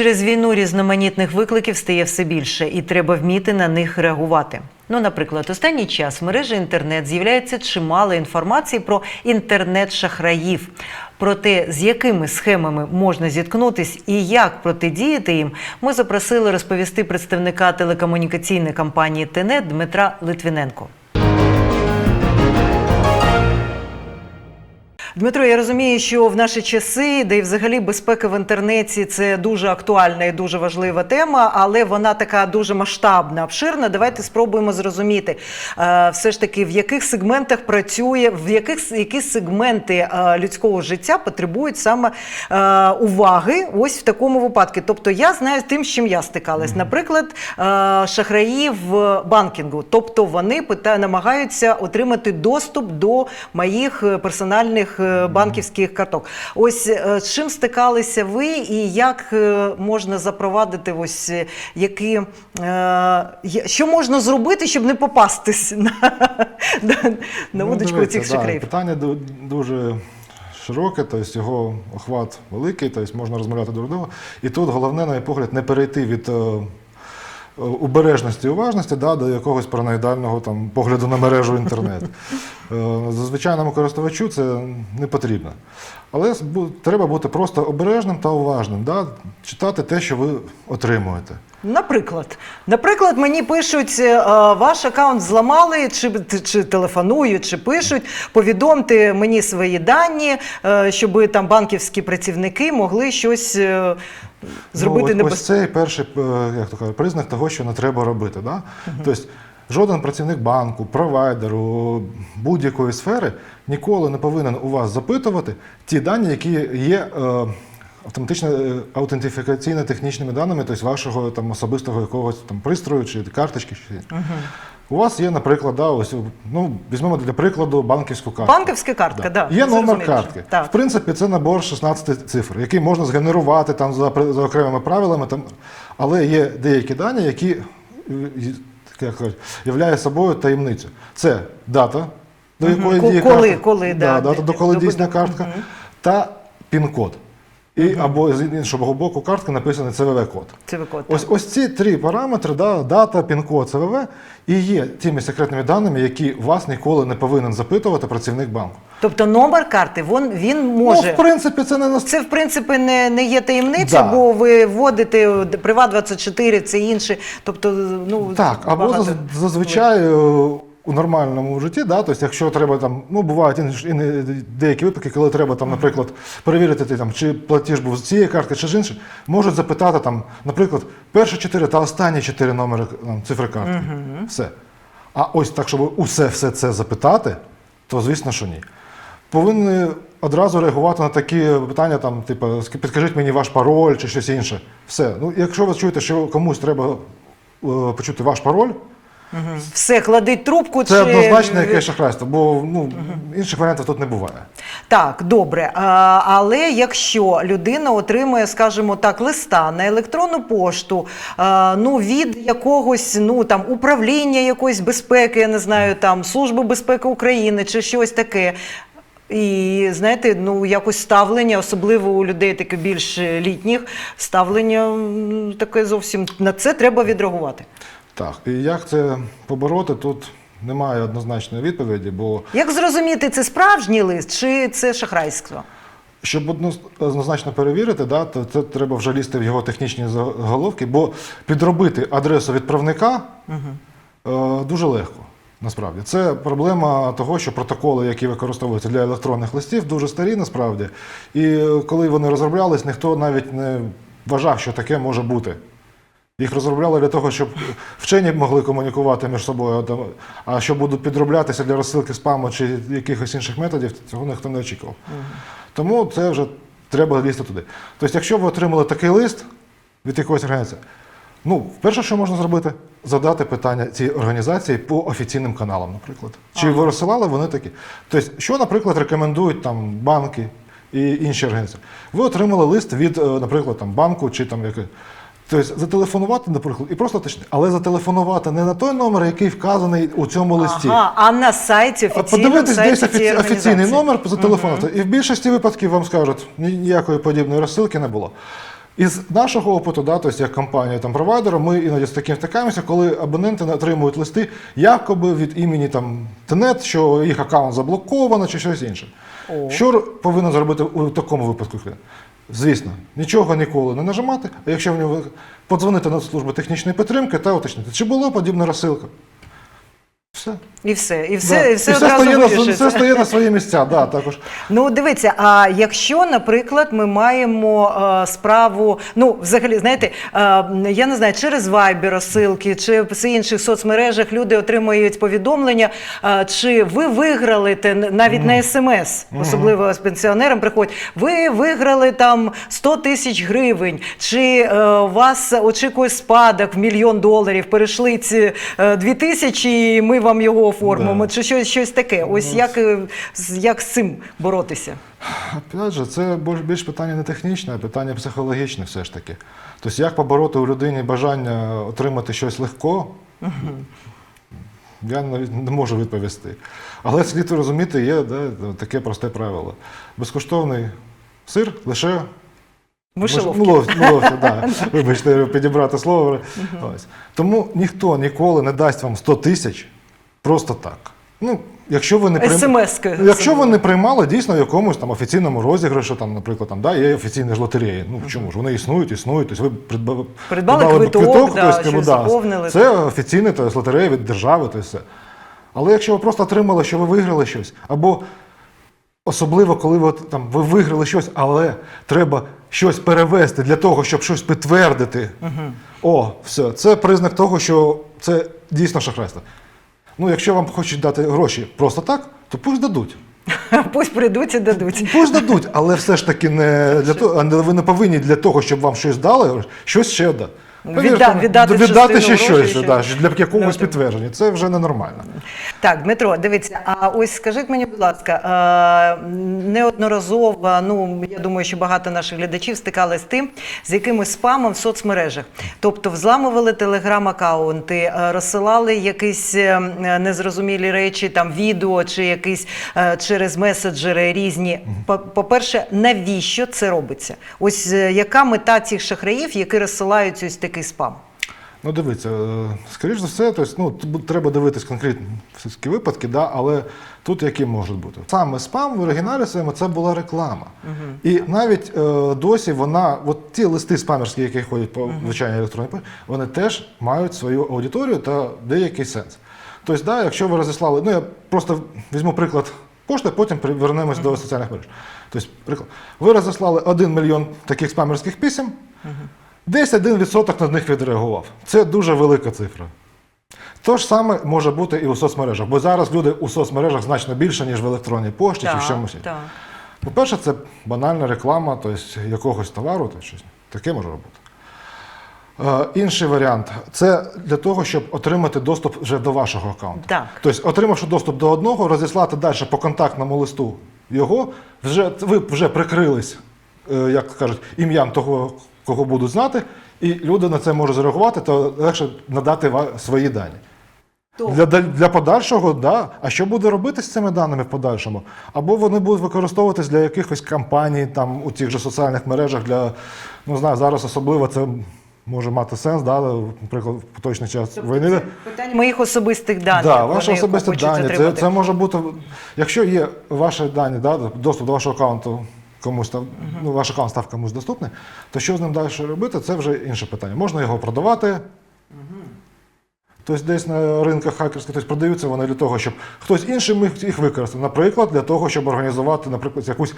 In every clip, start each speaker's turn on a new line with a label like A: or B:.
A: Через війну різноманітних викликів стає все більше, і треба вміти на них реагувати. Ну, наприклад, останній час в мережі інтернет з'являється чимало інформації про інтернет-шахраїв. Про те, з якими схемами можна зіткнутись і як протидіяти їм, ми запросили розповісти представника телекомунікаційної компанії ТЕНЕТ Дмитра Литвиненко. Дмитро, я розумію, що в наші часи, де і взагалі безпека в інтернеті це дуже актуальна і дуже важлива тема, але вона така дуже масштабна, обширна. Давайте спробуємо зрозуміти, е, все ж таки, в яких сегментах працює, в яких які сегменти е, людського життя потребують саме е, уваги, ось в такому випадку. Тобто, я знаю тим, з чим я стикалась. Наприклад, шахраї в банкінгу, тобто вони намагаються отримати доступ до моїх персональних банківських карток. Ось е, з чим стикалися ви, і як е, можна запровадити ось е, які що можна зробити, щоб не попастись на, на, на
B: Ну,
A: цих
B: да,
A: шахраїв?
B: Питання дуже широке, тобто його охват великий, тобто можна розмовляти дуже довго. І тут головне, на мій погляд, не перейти від е, е, і уважності да, до якогось параноїдального там, погляду на мережу інтернет. Зазвичайному Звичайному користувачу це не потрібно. Але треба бути просто обережним та уважним, да, читати те, що ви отримуєте.
A: Наприклад, наприклад, мені пишуть, е, ваш аккаунт зламали, чи, чи телефонують, чи пишуть, повідомте мені свої дані, е, щоб там банківські працівники могли щось е, зробити
B: ну, ось, ось цей перший е, як то кажуть, признак того, що не треба робити. Да? Тобто жоден працівник банку, провайдеру, будь-якої сфери ніколи не повинен у вас запитувати ті дані, які є. Е, Автоматично е, аутентифікаційно технічними даними, тобто вашого там особистого якогось там пристрою чи карточки. Чи... У вас є, наприклад, да, ось ну візьмемо для прикладу банківську картку.
A: Банківська картка, да.
B: Є номер картки.
A: Так.
B: В принципі, це набор 16 цифр, який можна згенерувати там за, за окремими правилами. Там, але є деякі дані, які е, як кажуть, являє собою таємницю. Це дата, до якої
A: Ко-
B: діє
A: коли-
B: картка,
A: коли, да,
B: дата, до коли дійсна картка, та пін-код. І, Або з іншого боку картки написаний ЦВВ-код.
A: Виконує.
B: Ось, ось ці три параметри, да, дата, пін-код, ЦВВ, і є тими секретними даними, які вас ніколи не повинен запитувати працівник банку.
A: Тобто номер карти, він, він може.
B: Ну, в принципі, це не нас...
A: Це в принципі не, не є таємниця,
B: Да.
A: бо ви вводите Приват 24 це інше. Тобто, ну
B: Так, або
A: багато-
B: зазвичай у нормальному житті, да, тобто, якщо треба там, ну бувають деякі випадки, коли треба там, наприклад, перевірити ти, там, чи платіж був з цієї картки, чи з іншої, можуть запитати там, наприклад, перші чотири та останні чотири номери там, цифри картки. Все. А ось так, щоб усе все це запитати, то звісно, що ні. Повинні одразу реагувати на такі питання, там, типу, підкажіть мені ваш пароль чи щось інше. Все. Ну, якщо ви чуєте, що комусь треба е, почути ваш пароль,
A: все кладить трубку.
B: це
A: чи...
B: однозначно якесь шахрайство, бо ну, інших варіантів тут не буває.
A: Так, добре. А, але якщо людина отримує, скажімо так, листа на електронну пошту, а, ну від якогось ну там управління якоїсь безпеки, я не знаю, там Служби безпеки України чи щось таке. І знаєте, ну якось ставлення, особливо у людей таке більш літніх, ставлення таке зовсім на це треба відреагувати.
B: Так, і як це побороти, тут немає однозначної відповіді, бо
A: Як зрозуміти, це справжній лист чи це шахрайство?
B: Щоб однозначно перевірити, да, то це треба вже лізти в його технічні заголовки, бо підробити адресу відправника е, дуже легко. Насправді це проблема того, що протоколи, які використовуються для електронних листів, дуже старі насправді. І коли вони розроблялись, ніхто навіть не вважав, що таке може бути. Їх розробляли для того, щоб вчені могли комунікувати між собою, а що будуть підроблятися для розсилки спаму чи якихось інших методів, цього ніхто не очікував. Тому це вже треба лізти туди. Тобто, якщо ви отримали такий лист від якоїсь організації, ну, перше, що можна зробити, задати питання цій організації по офіційним каналам, наприклад. Чи ви розсилали вони такі? Тобто, що, наприклад, рекомендують там банки і інші організації? Ви отримали лист від, е, наприклад, там, банку чи там яке. Тобто зателефонувати, наприклад, і просто точно, але зателефонувати не на той номер, який вказаний у цьому листі.
A: Ага, а на сайті
B: А подивитись
A: сайті
B: десь офіці- офіційний номер, зателефонувати. І в більшості випадків вам скажуть, ніякої подібної розсилки не було. Із нашого опиту, да, тобто як компанія там провайдера, ми іноді з таким стикаємося, коли абоненти отримують листи якоби від імені там ТНЕТ, що їх аккаунт заблоковано чи щось інше.
A: О.
B: Що повинен зробити у такому випадку клієнт? Звісно, нічого ніколи не нажимати, а якщо в нього подзвонити на службу технічної підтримки та уточнити, чи була подібна розсилка. Все.
A: І все, і
B: Да.
A: все, і все одразу
B: стає, на, все стає на свої місця. Да, також.
A: Ну, дивіться, а якщо, наприклад, ми маємо е, справу, ну, взагалі, знаєте, е, я не знаю, через Viber розсилки, чи в інших соцмережах люди отримують повідомлення, е, чи ви виграли те, навіть на смс, особливо з пенсіонерам приходять, ви виграли там 100 тисяч гривень, чи е, вас очікує спадок в мільйон доларів, перейшли ці е, 2 тисячі, і ми вам його оформимо,
B: Да.
A: чи щось, щось таке. Ось як, е, як з цим боротися?
B: Опять же, це більш- питання не технічне, а питання психологічне все ж таки. Тобто, як побороти у людині бажання отримати щось легко, я навіть не можу відповісти. Але слід розуміти, є да, таке просте правило. Безкоштовний сир лише
A: Мишеловки.
B: Ну, лов- ну, да. Вибачте, підібрати слово. Ось. Тому ніхто ніколи не дасть вам 100 тисяч просто так. Ну, якщо ви не прийм-
A: СМС-ки.
B: Якщо ви не приймали дійсно в якомусь там офіційному розіграші, там, наприклад, там, да, є офіційні ж лотереї. Ну чому ж вони існують, існують. Тобто ви придбали,
A: Придбали квиток, да,
B: тобто,
A: щось
B: да. Це офіційна тобто, лотерея від держави, то все. Але якщо ви просто отримали, що ви виграли щось, або Особливо, коли ви, там, ви виграли щось, але треба щось перевести для того, щоб щось підтвердити. О, все, це признак того, що це дійсно шахрайство. Ну, якщо вам хочуть дати гроші просто так, то пусть дадуть.
A: Пусть прийдуть і дадуть.
B: Пусть дадуть, але все ж таки не для того, а не- ви не повинні для того, щоб вам щось дали, щось ще дати.
A: Відда- віддати
B: віддати ще щось
A: грошей,
B: да, для якогось
A: Да,
B: підтвердження. Це вже ненормально.
A: Так, Дмитро, дивіться, а ось скажіть мені, будь ласка, е, неодноразово, ну я думаю, що багато наших глядачів стикалися з тим, з якимось спамом в соцмережах. Тобто взламували телеграм-аккаунти, е, розсилали якісь е, незрозумілі речі, там відео чи якісь через меседжери різні. По- По-перше, навіщо це робиться? Ось яка мета цих шахраїв, які розсилають ось такий спам?
B: Ну, дивіться, е, скоріш за все, тобто, ну, треба дивитись конкретні все-таки випадки, да, але тут які можуть бути. Саме спам в оригіналі своєму це була реклама. І навіть е, досі вона, от ті листи спамерські, які ходять по звичайній електронній пошті, вони теж мають свою аудиторію та деякий сенс. Тобто, да, якщо ви розіслали, ну я просто візьму приклад пошти, потім вернемось до соціальних мереж. Тобто, приклад, ви розіслали 1 мільйон таких спамерських писем, Десь 1% на них відреагував. Це дуже велика цифра. То ж саме може бути і у соцмережах, бо зараз люди у соцмережах значно більше, ніж в електронній пошті чи в чомусь. По-перше, це банальна реклама тобто якогось товару, то щось таке може робити. Е, інший варіант це для того, щоб отримати доступ вже до вашого аккаунту.
A: Так.
B: Тобто, отримавши доступ до одного, розіслати далі по контактному листу його, вже, ви вже прикрились, як кажуть, ім'ям того, кого будуть знати, і люди на це можуть зреагувати, то легше надати свої дані. Для, для, подальшого, да. А що буде робити з цими даними в подальшому? Або вони будуть використовуватись для якихось кампаній там у тих же соціальних мережах для, ну знаю, зараз особливо це може мати сенс, да, наприклад, в поточний час війни.
A: Питання моїх особистих даних.
B: Да, ваші особисті дані. Це, це може бути, якщо є ваші дані, да, доступ до вашого аккаунту, комусь там, ну, ваш аккаунт став комусь доступний, то що з ним далі робити, це вже інше питання. Можна його продавати. Тобто десь на ринках хакерських тобто продаються вони для того, щоб хтось інший міг їх використати. Наприклад, для того, щоб організувати, наприклад, якусь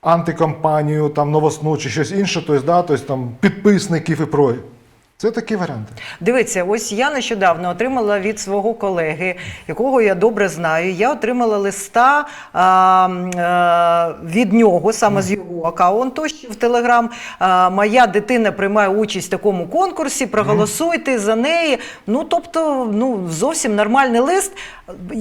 B: антикампанію, там, новосну чи щось інше, тобто, да, тобто, там, підписників і про. Це такі варіанти.
A: Дивіться, ось я нещодавно отримала від свого колеги, якого я добре знаю. Я отримала листа а, а, від нього, саме з його аккаунту в Телеграм. А, моя дитина приймає участь в такому конкурсі. Проголосуйте за неї. Ну тобто, ну зовсім нормальний лист.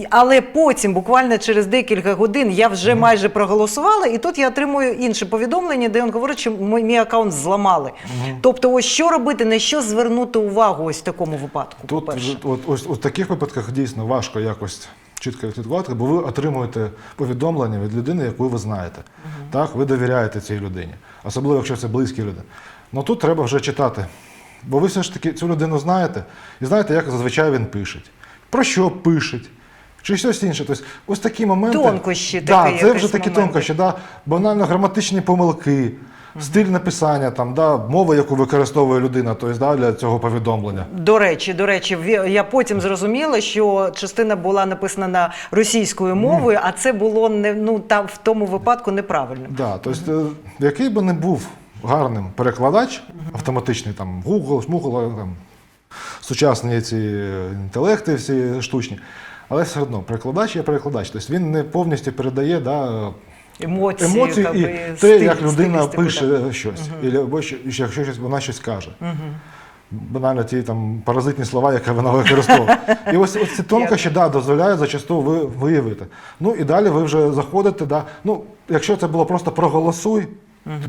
A: Але потім, буквально через декілька годин, я вже майже проголосувала, і тут я отримую інше повідомлення, де він говорить, що мій мій аккаунт зламали. Тобто, ось що робити, на що звернути увагу ось в такому випадку?
B: Тут от, ось у таких випадках дійсно важко якось чітко відслідкувати, бо ви отримуєте повідомлення від людини, яку ви знаєте. Так, ви довіряєте цій людині, особливо якщо це близькі люди. Ну тут треба вже читати. Бо ви все ж таки цю людину знаєте, і знаєте, як зазвичай він пише. Про що пише, чи щось інше. Тобто, ось такі моменти.
A: Тонкощі
B: да,
A: такі,
B: це вже такі
A: моменти.
B: тонкощі, да, банально граматичні помилки, стиль написання, там, да, мова, яку використовує людина, тобто, да, для цього повідомлення.
A: До речі, до речі, я потім зрозуміла, що частина була написана на російською мовою, а це було не ну там в тому випадку неправильно.
B: Да, тобто, який би не був гарним перекладач, автоматичний там Google, Google, там, сучасні ці інтелекти, всі штучні, але все одно перекладач є перекладач. Тобто він не повністю передає да,
A: Емоції,
B: емоції і те,
A: стиль,
B: як людина пише
A: да.
B: щось, Ілі- або що- якщо щось, вона щось каже. Банально ті там паразитні слова, які вона використовує. І ось, ось ці тонкощі да, дозволяють зачасту ви, виявити. Ну і далі ви вже заходите. Да, ну, якщо це було просто проголосуй,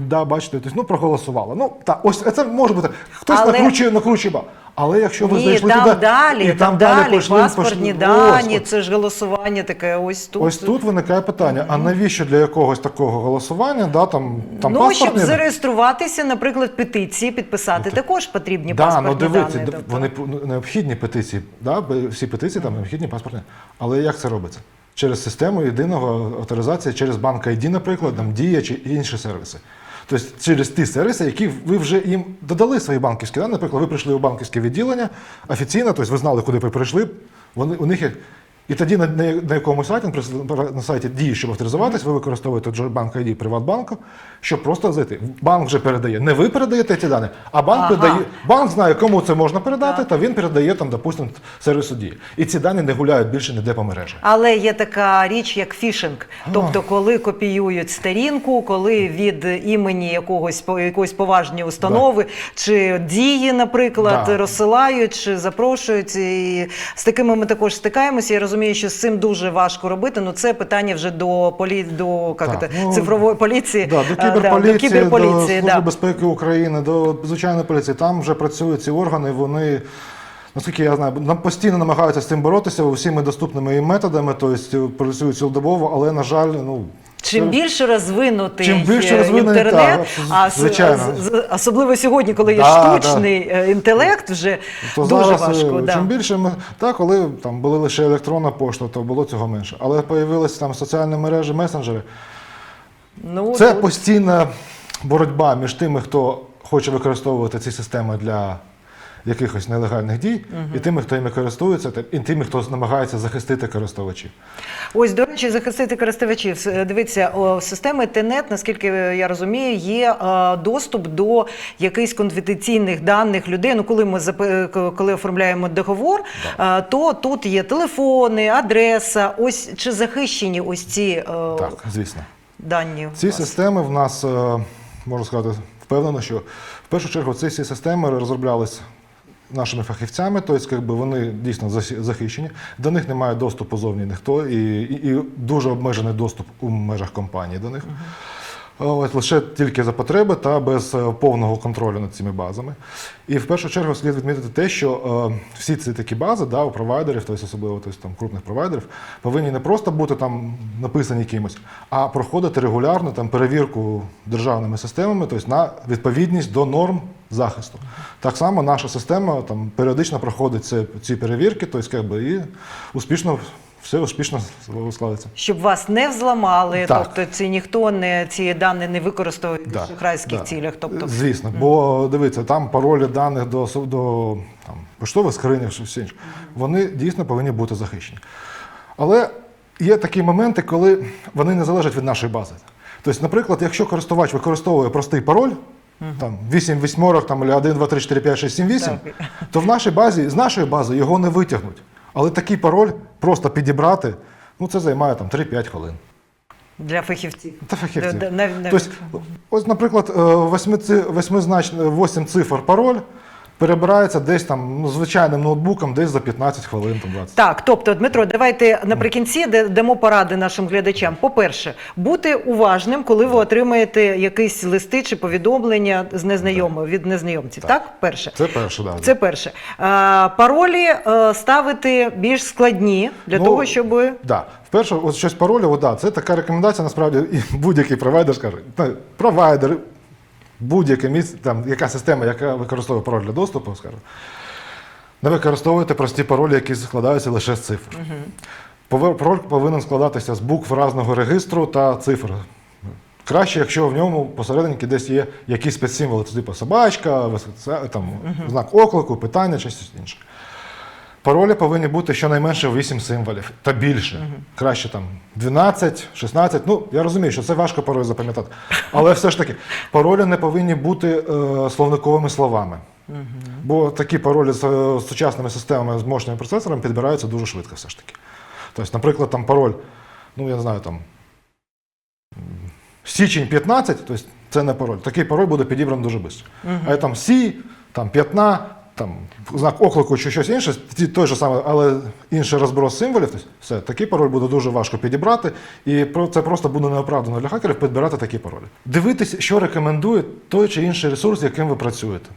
B: да, бачите, тобто, ну проголосувала. Ну, та, ось це може бути. Хтось
A: Але-
B: накручує, накручує. ба. Але якщо ви
A: Ні,
B: зайшли
A: там
B: туди,
A: далі,
B: і
A: там, далі,
B: пішли,
A: паспортні
B: пішли,
A: дані,
B: ось.
A: це ж голосування таке. Ось тут.
B: Ось тут виникає питання: а навіщо для якогось такого голосування, да, там, там
A: ну, щоб
B: паспортні
A: зареєструватися, наприклад, петиції підписати, також потрібні
B: Да, ну
A: паспортні
B: дивіться,
A: дані.
B: д-
A: тобто.
B: вони ну, необхідні петиції. Да? бо Всі петиції там необхідні паспортні. Але як це робиться? Через систему єдиного авторизації, через банк ID, наприклад, там дія чи інші сервіси. Тобто через ті сервіси, які ви вже їм додали свої банківські дані. Наприклад, ви прийшли у банківське відділення офіційно, тобто ви знали, куди ви прийшли. Вони у них. І тоді на, на, на якомусь сайті, на сайті дії, щоб авторизуватись, ви використовуєте банк ID Приватбанку, щоб просто зайти. Банк вже передає. Не ви передаєте ці дані, а банк
A: Ага.
B: передає. Банк знає, кому це можна передати, та він передає там, допустимо, сервісу дії. І ці дані не гуляють більше ніде по мережі.
A: Але є така річ, як фішинг. Тобто, коли копіюють сторінку, коли від імені якогось якоїсь поважної установи чи дії, наприклад,
B: Да.
A: розсилають чи запрошують. І з такими ми також стикаємося. Я розумію, що з цим дуже важко робити. Ну це питання вже до полі... до як
B: Так,
A: це,
B: ну,
A: цифрової поліції.
B: Да, до кіберполіції,
A: до кіберполіції,
B: до Служби
A: да.
B: безпеки України, до звичайної поліції. Там вже працюють ці органи, вони. Наскільки я знаю, нам постійно намагаються з цим боротися усіми доступними і методами, тобто працюють цілодобово, але, на жаль, ну.
A: Чим більше розвинутий
B: Чим більше
A: е,
B: розвинений,
A: інтернет,
B: так,
A: а
B: звичайно.
A: особливо сьогодні, коли є
B: Да,
A: штучний е, інтелект, вже
B: То
A: дуже
B: зараз, е,
A: важко. Да.
B: Чим більше ми так, коли там були лише електронна пошта, то було цього менше. Але з'явилися там соціальні мережі, месенджери.
A: Ну,
B: Це
A: тут-
B: постійна боротьба між тими, хто хоче використовувати ці системи для якихось нелегальних дій, і тими, хто іми користується, і тими, хто намагається захистити користувачів.
A: Ось, до речі, захистити користувачів. Дивіться, в системи ТНЕТ, наскільки я розумію, є е, доступ до якихось конфіденційних даних людей. Ну, коли ми запи- коли оформляємо договор, е, то тут є телефони, адреса. Ось чи захищені ось ці е,
B: Так, звісно.
A: дані?
B: Ці системи в нас, е, можна сказати, впевнено, що в першу чергу ці всі системи розроблялись нашими фахівцями, тобто якби вони дійсно захищені. До них немає доступу зовні ніхто, і, і, і дуже обмежений доступ у межах компанії до них. От, лише тільки за потреби та без е, повного контролю над цими базами. І в першу чергу слід відмітити те, що е, всі ці такі бази да, у провайдерів, тобто особливо тобто, там, крупних провайдерів, повинні не просто бути там написані кимось, а проходити регулярно там, перевірку державними системами, тобто на відповідність до норм захисту. Так само наша система там, періодично проходить ці, ці перевірки, тобто, якби, і успішно, все успішно складається.
A: Щоб вас не взламали,
B: Так.
A: тобто ці ніхто не ці дані не використовує в
B: Да,
A: шахрайських
B: да.
A: цілях. Тобто
B: Звісно, бо дивіться, там паролі даних до, до там, поштових скринях, що все інше, вони дійсно повинні бути захищені. Але є такі моменти, коли вони не залежать від нашої бази. Тобто, наприклад, якщо користувач використовує простий пароль, там 8 восьмерок, там, або 1, 2, 3, 4, 5, 6, 7, 8,
A: Так.
B: то в нашій базі, з нашої бази його не витягнуть. Але такий пароль просто підібрати, ну це займає там 3-5 хвилин.
A: для фахівців.
B: Для фахівців.
A: Да, нав-
B: Тобто, ось, наприклад, е, восьми ци- восьмизнач- восім цифр пароль, перебирається десь там ну, звичайним ноутбуком, десь за 15 хвилин, там 20.
A: Так, тобто, Дмитро, давайте наприкінці дамо поради нашим глядачам. По-перше, бути уважним, коли ви отримаєте якісь листи чи повідомлення з незнайомих від незнайомців. Так, перше.
B: Це перше, да.
A: Це перше. А, паролі е, ставити більш складні для
B: Ну,
A: того, щоб
B: Да. Вперше, от щось паролю, да, це така рекомендація, насправді, і будь-який провайдер скаже. Провайдер, будь-яке місце, там, яка система, яка використовує пароль для доступу, скажу, не використовуйте прості паролі, які складаються лише з цифр. Угу. Пароль повинен складатися з букв разного регістру та цифр. Краще, якщо в ньому посередині десь є якісь спецсимволи, типу собачка, там, угу. знак оклику, питання чи щось інше. Паролі повинні бути щонайменше 8 символів та більше. Краще там 12, 16. Ну, я розумію, що це важко пароль запам'ятати. Але все ж таки, паролі не повинні бути е, словниковими словами. Бо такі паролі з е, сучасними системами з мощними процесорами підбираються дуже швидко все ж таки. Тобто, наприклад, там пароль, ну я не знаю, там січень 15, тобто це не пароль. Такий пароль буде підібраний дуже швидко. А там сі, там п'ятна, там знак оклику чи щось інше, той же саме, але інший розброс символів, все, такий пароль буде дуже важко підібрати, і це просто буде неоправдано для хакерів підбирати такі паролі. Дивитися, що рекомендує той чи інший ресурс, яким ви працюєте.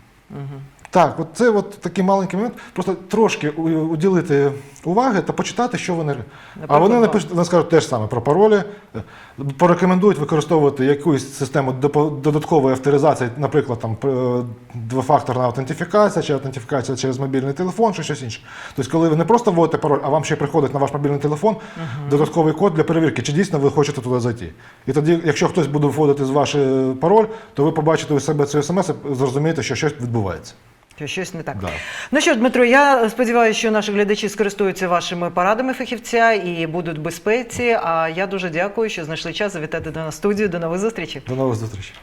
B: Так, от це от такий маленький момент. Просто трошки уділити уваги та почитати, що вони. а вони
A: Наприклад,
B: напишуть, вони скажуть те ж саме про паролі, порекомендують використовувати якусь систему додаткової авторизації, наприклад, там е, двофакторна аутентифікація чи аутентифікація через мобільний телефон, чи щось інше. Тобто, коли ви не просто вводите пароль, а вам ще приходить на ваш мобільний телефон додатковий код для перевірки, чи дійсно ви хочете туди зайти. І тоді, якщо хтось буде вводити з ваш е, пароль, то ви побачите у себе цю смс і зрозумієте, що щось відбувається.
A: Що щось не так.
B: Да.
A: Ну що Дмитро, я сподіваюся, що наші глядачі скористуються вашими порадами фахівця і будуть в безпеці. А я дуже дякую, що знайшли час завітати до нас в студію. До нових зустрічей.
B: До нових зустрічей.